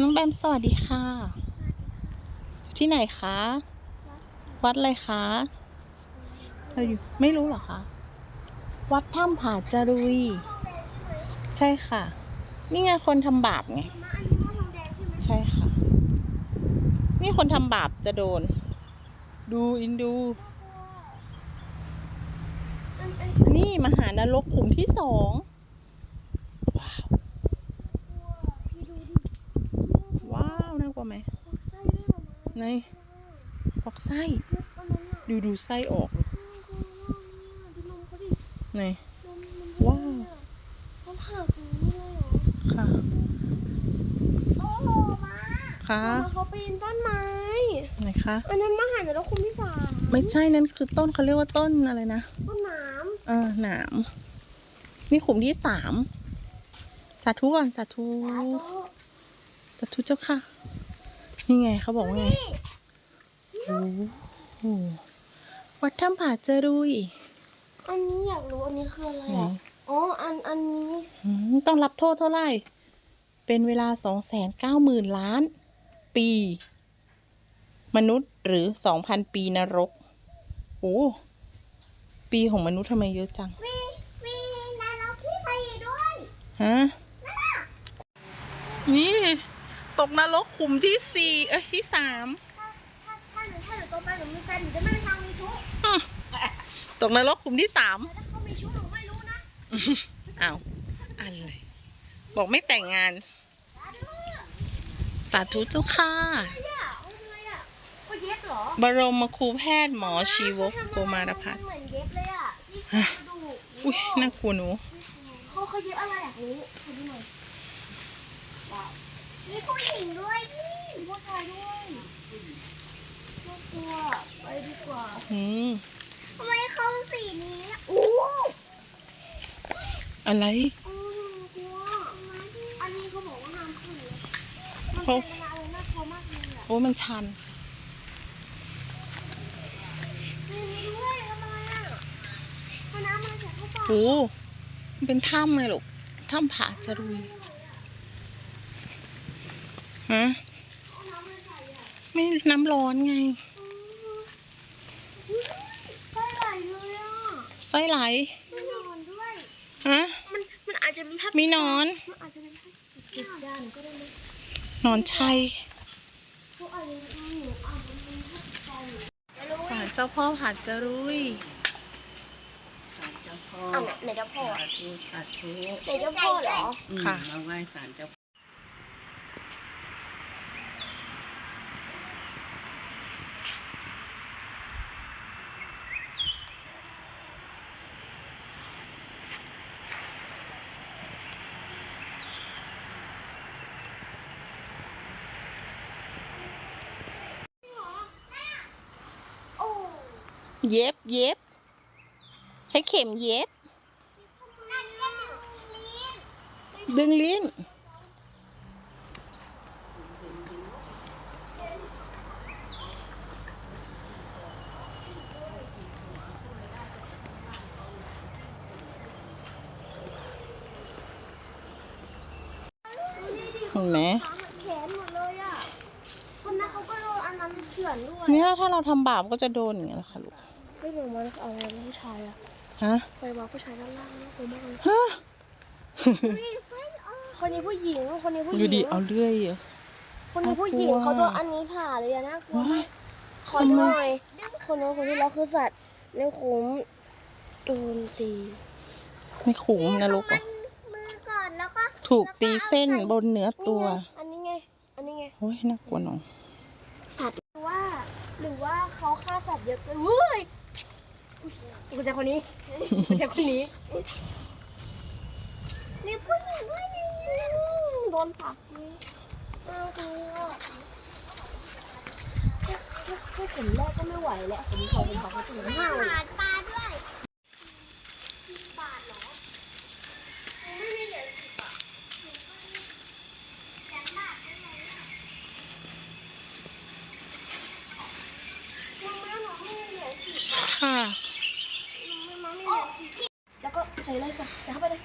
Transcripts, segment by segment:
น้องแบมสวัสดีค่ะ ที่ไหนคะ วัดอะไรคะเราอยู่ไม่รู้เหรอคะ วัดถ้ำผาจารุย ใช่ค่ะ นี่ไงคนทำบาปไงมาอันนี้พ่อทองแดงใช่ไหมใช่ค่ะ นี่คนทำบาปจะโดน ดูอินดูอันอันนี่มหานรกขุมที่สอง ว้าว พี่ดูดิ ว้าวน่ากลัวไหมควักไส้ด้วยเหรอมาไหนควักไส้อันนั้นอะดูดูไส้ออกน่ากลัวมากเนี่ยดูนมเขาดิไหนนมมันว้าวเขาผ่าตรงนี้เลยเหรอค่ะโอ้โหมาค่ะมาเขาปีนต้นไม้ไหนคะอันนั้นมหานรกคุมที่สามไม่ใช่นั่นคือต้นเขาเรียกว่าต้นอะไรนะต้นน้เออหนามนี่ขุมที่สามสาธุก่อนสาธุำแล้วก็สาธุเจ้าค่ะ นี่ไงเขาบอกว่าไงโอ้โหวัดถ้ำผาเจรุยอันนี้อยากรู้อันนี้คืออะไรไหนอะอ๋ออันอันนี้อืมต้องรับโทษเท่าไหร่ เป็นเวลาสองแสนเก้าหมื่นล้าน ปี มนุษย์หรือสองพันปีนรกโอ้ปีของมนุษย์ทำไมเยอะจังมีมีนรกที่ไปด้วยฮะนี่ ตกนรกขุมที่สี่เอ้ยที่สามถ้าถ้าถ้าหนูถ้าหนูโตไปหนูมีแฟนหนูจะไม่ไปทางมีชู้ตกนรกขุมที่สามแต่ถ้าเขามีชู้หนูไม่รู้นะอ้าวอะไรบอกไม่แต่งงาน สาธุเจ้าค่ะ เนี่ยเอาอะไรอะก็เย็บเหรอบรมครูแพทย์หมอชีวกโกมารพัฒน์เหมือนเย็บเลยอะที่กระดูกอุ้ยน่ากลัวหนูเขาเขาเย็บอะไรอยากรู้ขอดูหน่อยว้าว มีผู้หญิงด้วยพี่ผู้ชายด้วยน่ากลัวไปดีกว่าอืมทำไมเขาสีนี้อะโอ้อะไรโอ้กลัวอันนี้เขาบอกว่าห้ามขึ้นเลยมันเขาเป็นอะไรน่ากลัวมากเลยอะโอ้มันชัน มีนี้ด้วยทำไรอะเอาน้ำมาจากข้าวปลา โอ้มันเป็นถ้ำไงลูก ถ้ำผาจรุย ฮะเอาน้ำมาใส่อะไม่น้ำร้อนไงไส้ไหลเลยอะไส้ไหลไม่นอนด้วยฮะมันมันอาจจะเป็นภาคมีหนอนมันอาจจะเป็นภาคติดด้านก็ได้นะหนอนชัยเขาอาจจะเป็นหนูอาจจะเป็นภาคใจศาลเจ้าพ่อผาจารุยศาลเจ้าพ่ออะไหนเจ้าพ่อสาธุสาธุไหนเจ้าพ่อเหรออืมค่ะมาไหว้ศาลเจ้าพ่อ โอ้ เย็บเย็บ ใช้เข็มเย็บนั่นเล่นหนึ่งลิ้นดึงลิ้น เห็นไหมขาเหมือนแขนหมดเลยอะคนนั้นเขาก็โดนอันนั้นเฉือนด้วย เนี่ยถ้าเราทำบาปก็จะโดนอย่างเงี้ยแหละค่ะลูก ก็เหมือนมันเอาอะไรผู้ชายอะฮะไปวางผู้ชายด้านล่างนะผมมากเลยฮะคนนี้ผู้หญิงคนนี้ผู้หญิดูงดิเอาเลื่อยอะคนนี้ผู้หญิงน่ากลัวเขาโดนอันนี้ผ่าเลยอะน่ากลัวว้ายขอดูหน่อยคนนั้นคนที่แล้วคือสัตว์ในขุมโดนตีไม่ขุมนรกเหรอมือก่อนแล้วก็ถูกตีเส้นบนเนื้อตัว อันนี้ไง อันนี้ไงโอ้ยน่ากลัวหนอสัตว์หรือว่า หรือว่าเขาฆ่าสัตว์เยอะเกินเฮ้ยอุ๊ย กูจะคนนี้กูจะคนนี้นี่ผู้หญิงด้วยนี่โดนผลักนี่น่ากลัวแค่แค่แค่เข็มแรกก็ไม่ไหวแล้วผมขอผมขอเขาถึงห้าบาทปลาด้วยบาทเหรอไม่มีเหรียญสิบบาทเหรียญบาทได้ไหมอะยังไม่หนูไม่มีเหรียญสิบบาท ค่ะ ไม่มาไม่เหรียญสิบแล้วก็ ใส่เลยใส่ใส่เข้าไปเลย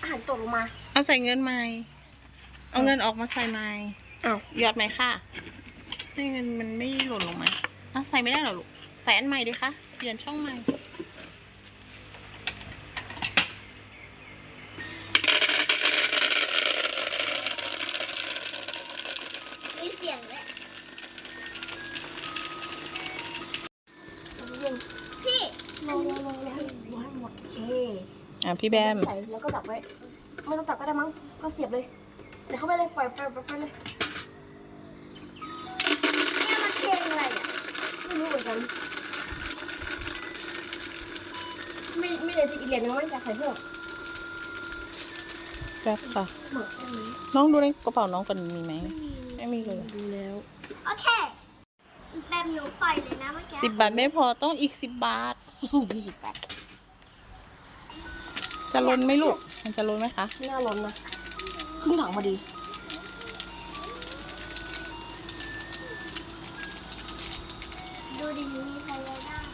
อาหารตกลงมา เอาใส่เงินใหม่ เอาเงินออกมาใส่ไม้อ้าวหยอดไหมค่ะนี่เงินมันไม่หล่นลงมาอ้าวใส่ไม่ได้เหรอลูก ใส่อันใหม่ดิคะเปลี่ยนช่องใหม่มี พี่แบม ใส่แล้วก็จับไว้ ไม่ต้องจับก็ได้มั้ง ก็เสียบเลยเสียบเข้าไปเลย ปล่อยปล่อยปล่อยไปเลยเนี่ยมันเพลงอะไรอะไม่รู้เหมือนกัน ไม่ไม่เลยสิอีกเหรียญนึงไม่อยากใส่เพิ่มแป๊บค่ะ หมดอันนี้น้องดูในกระเป๋าน้องก่อนมีไหม ไม่มีเลยดูแล้วโอเคแบบหนูปล่อยเลยนะเมื่อกี้สิบบาทไม่พอต้องอีกสิบบาท ยี่สิบแปด จะล้นไหมลูก มันจะล้นไหมคะ ไม่น่าล้นนะครึ่งถังพอดี ดูดิมีใครได้บ้าง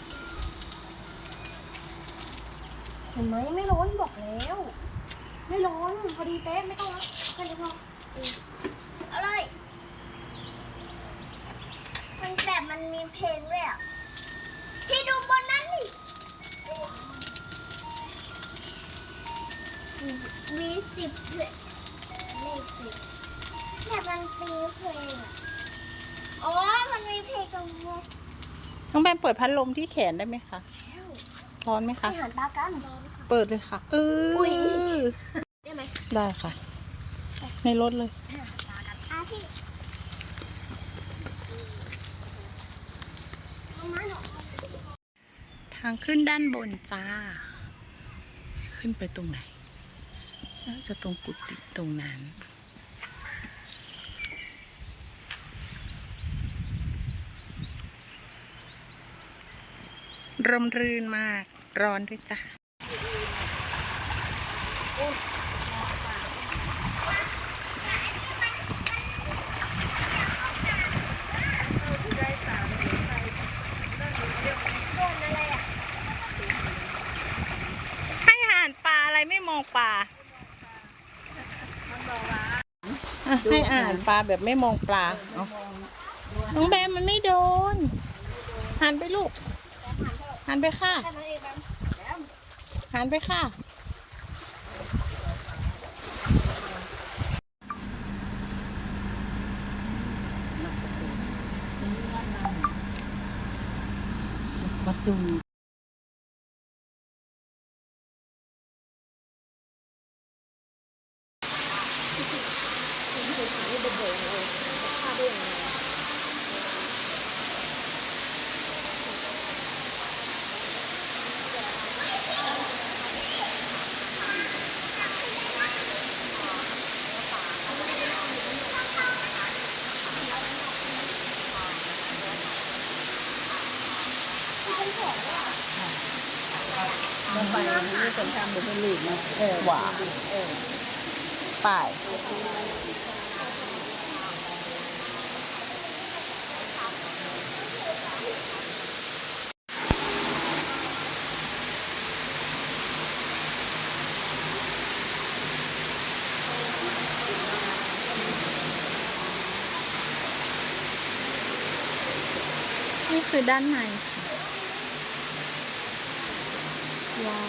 เห็นไหมไม่ร้อนบอกแล้ว ไม่ร้อนพอดีเป๊ะไม่ต้องแล้วแค่นี้พอเอาเลยมันแบบมันมีเพลงด้วยอะพี่ดูบนนั้นนี่ มีสิบเลขสิบแบบมันมีเพลงอะอ๋อ มันมีเพลงตรงนี้น้องแบมเปิดพัดลมที่แขนได้ไหมคะ ร้อนไหมไปคะหันตากัน เปิดเลยค่ะ เอออุ๊ยได้ไหมได้ค่ะ ในรถเลย อาพี่เอาไม้หน่อยทางขึ้นด้านบนจ้า ขึ้นไปตรงไหน น่าจะตรงกุฏิตรงนั้น ร่มรื่นมากร้อนด้วยจ้ะ โดนอะไรอะ ให้อาหารปลาอะไรไม่มองปลาอะให้อาแบบไม่มองปลาเอาน้องแบมมันไม่โดน หันไปลูก หันไปค่ะ หันไปค่ะ ประตู มันไปนี่เป็นทำเป็นห ลีกนะเออหวานไปนี่คือด้านในค่ะว้าว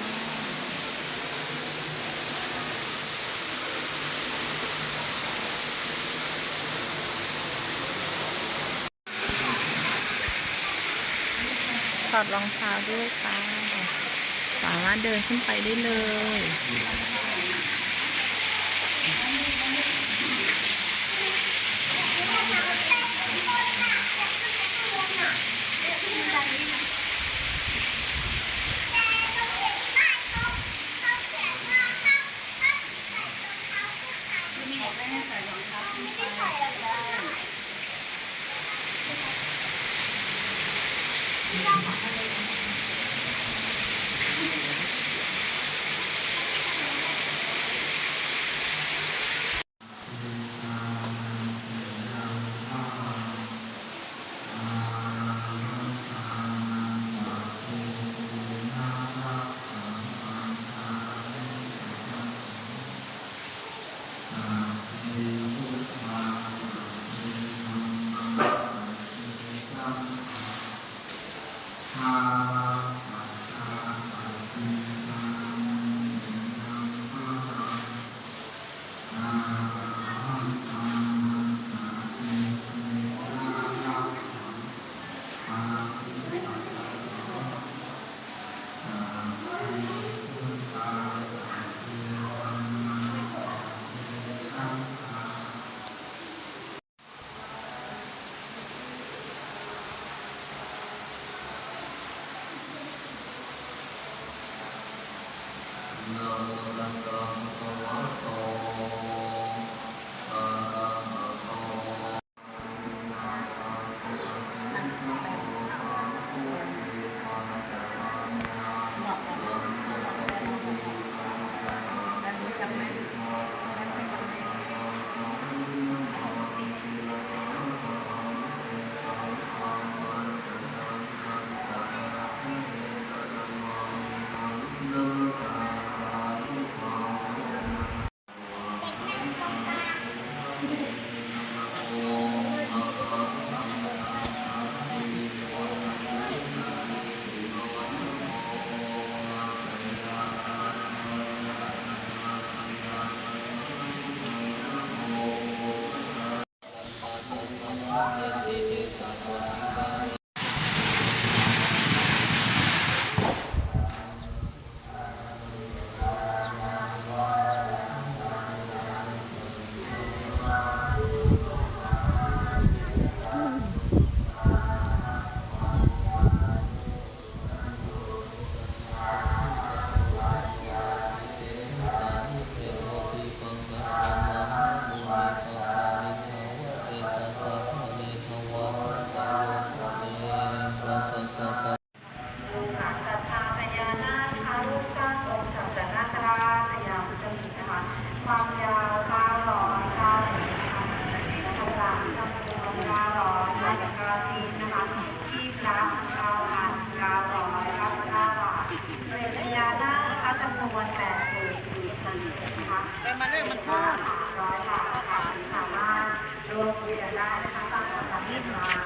ถ อดรองเท้าด้วยค่ะ สามารถเดินขึ้นไปได้เลย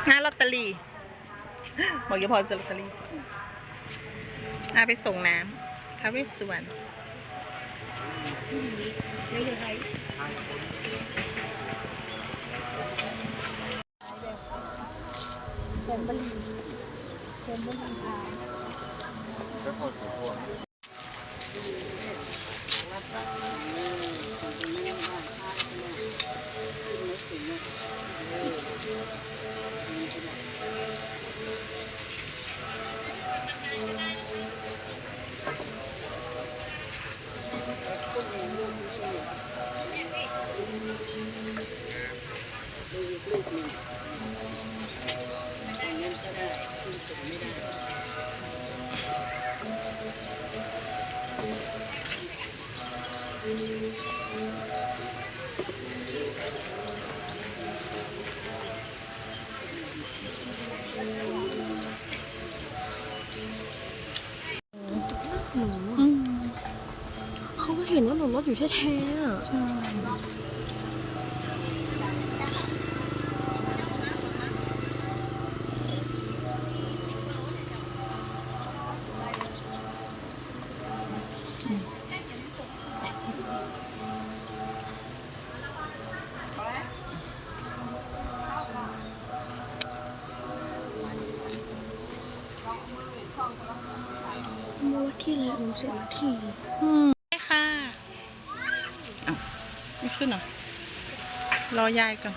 หน้าลอตเตอรี่ บอกยพรซื้อลอตเตอรี่อาไปส่งน้ำท้าเวสสวนรณเชิญบริเชิญบริ อยู่แท้ๆอะใช่มาที่ไรอุ้มเล้วที น่ะ รอยายก่อน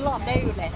มันเดินรอบได้อยู่แหละ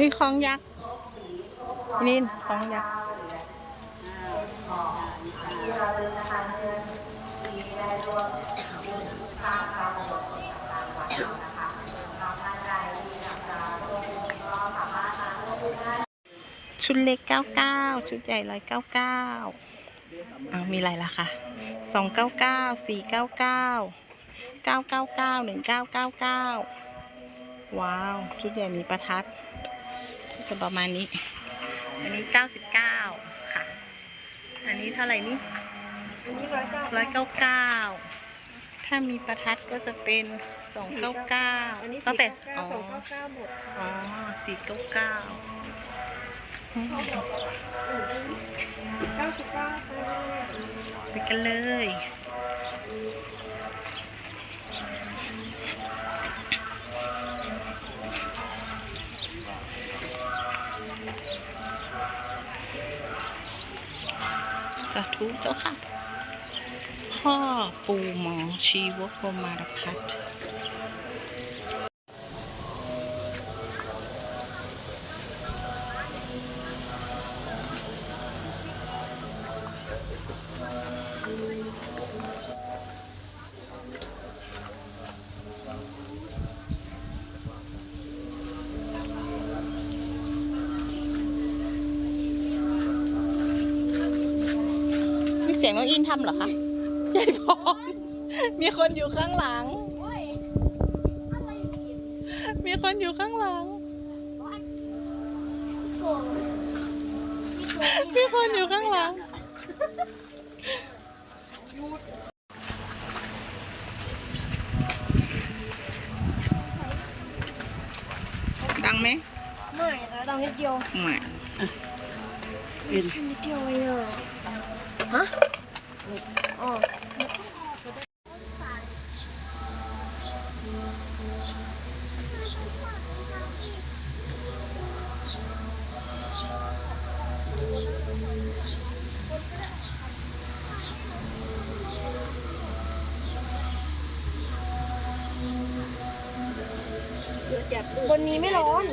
นี่คลองยักษ์นี่คลองยักษ์ชุดเล็ก 99 ชุดใหญ่ 199 เอามีอะไรล่ะคะ299 499 999 1999 ว้าว ชุดใหญ่มีประทัด จะประมาณนี้ อันนี้99ค่ะ อันนี้เท่าไหร่นี่อันนี้ร้อยเก้าร้อยเก้าเก้าถ้ามีประทัดก็จะเป็นสองเก้าเก้าอันนี้ตั้สี่งแต่เก้าอ๋อเก้าสองเก้าเก้าหมดอ๋อสี่เก้าเก้าเก้าสิบเก้าค่ะไปกันเลยาธุเจ้าค่ะ พ่อปู่หมอชีวกรมารพัฒน์ ยงน้องอินทำเหรอคะใหญ่พรมีคนอยู่ข้างหลัง มีคนอยู่ข้างหลังโกงมีคนอยู่ข้างหลัง ดังไหมไม่นะดังนิดเดียวไม่นิดเดียวเองอะฮะ อ๋อบนนี้ไม่ร้อน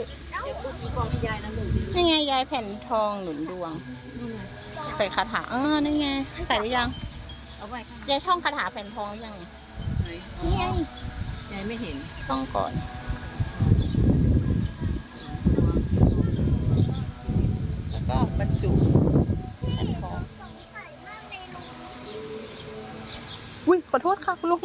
นี่ไงยายแผ่นทองหนุนดวง ใส่คาถาเออนี่ไง ใส่หรือยัง เอาไว้ข้างยายท่องคาถาแผ่นทองหรือยังไหนนี่ไงยายไม่เห็น ต้องก่อนแล้วก็บรรจุแผ่นทองอุ้ยขอโทษค่ะคุณลุง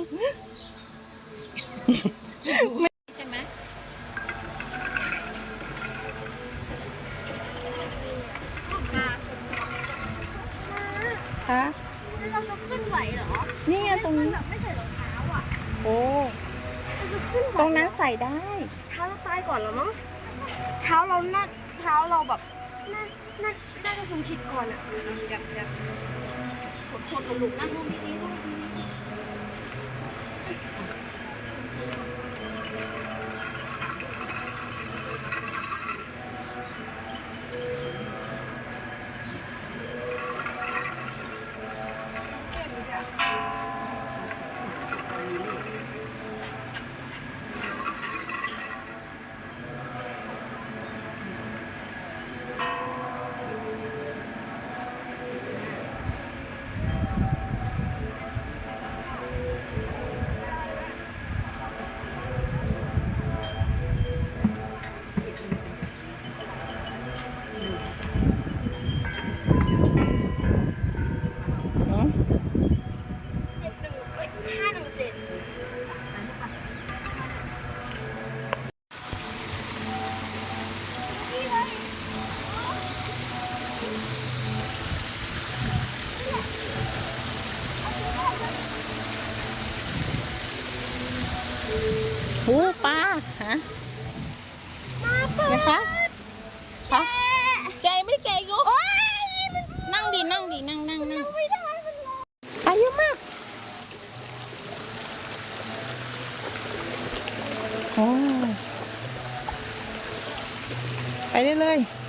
แล้วเราจะขึ้นไหวเหรอนี่ไงตรงขึ้นนี้ แบบไม่ใส่รองเท้าอะโอ้เราจะขึ้นไหวตรงนั้นใส่ได้ เท้าเราตายก่อนเหรอมั้งเท้าเราน่าเท้าเราแบบน่าน่าน่าจะสูงผิดก่อนอะจับจับกดคนหลุมนั่งลงดีๆลูก โอ้ไปได้เลยร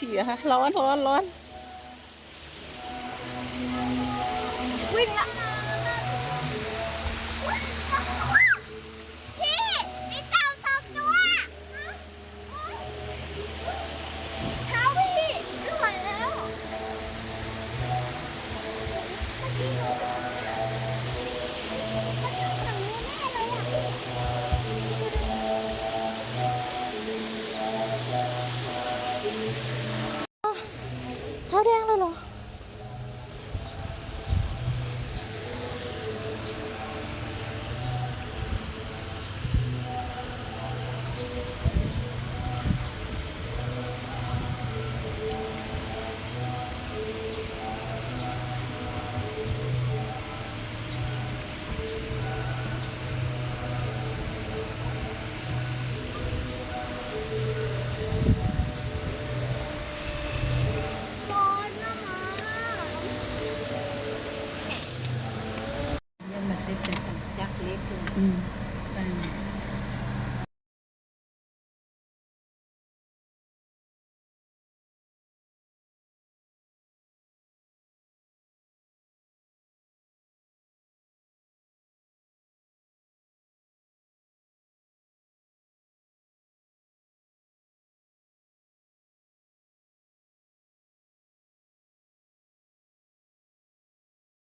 ฉี่ค่ะร้อนร้อนร้อน